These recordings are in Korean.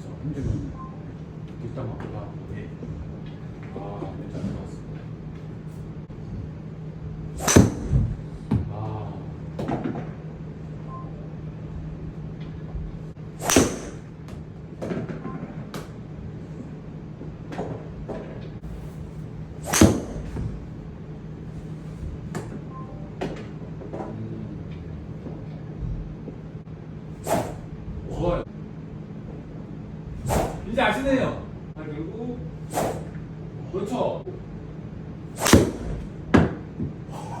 힘들면 이따 먹다가 예. 아 괜찮은 것 같습니다. 아 좋아요. 이제 아시네요. 자, 그리고 그렇죠.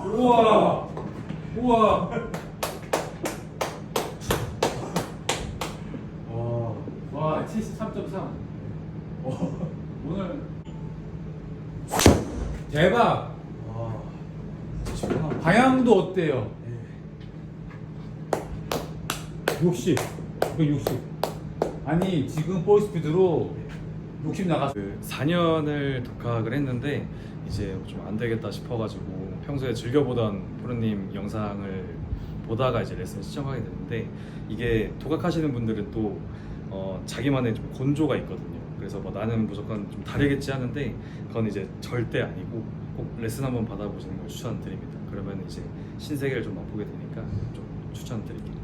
우와, 우와. 와, 와, 73.3. 오늘 대박. 와, 방향도 어때요? 네. 60, 160. 아니 지금 볼 스피드로 60 나갔어. 그 4년을 독학을 했는데 이제 좀 안 되겠다 싶어가지고 평소에 즐겨보던 프로님 영상을 보다가 이제 레슨 시청하게 됐는데 이게 독학하시는 분들은 또 어, 자기만의 좀 곤조가 있거든요. 그래서 뭐 나는 무조건 좀 다르겠지 하는데 그건 이제 절대 아니고 꼭 레슨 한번 받아보시는 걸 추천드립니다. 그러면 이제 신세계를 좀 맛보게 되니까 좀 추천드릴게요.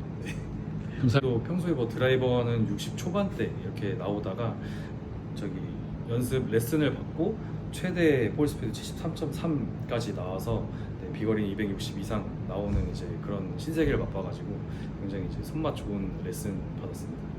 네. 또 평소에 뭐 드라이버는 60 초반대 이렇게 나오다가 저기 연습 레슨을 받고 최대 볼 스피드 73.3까지 나와서 네, 비거리 260 이상 나오는 이제 그런 신세계를 맛봐가지고 굉장히 이제 손맛 좋은 레슨 받았습니다.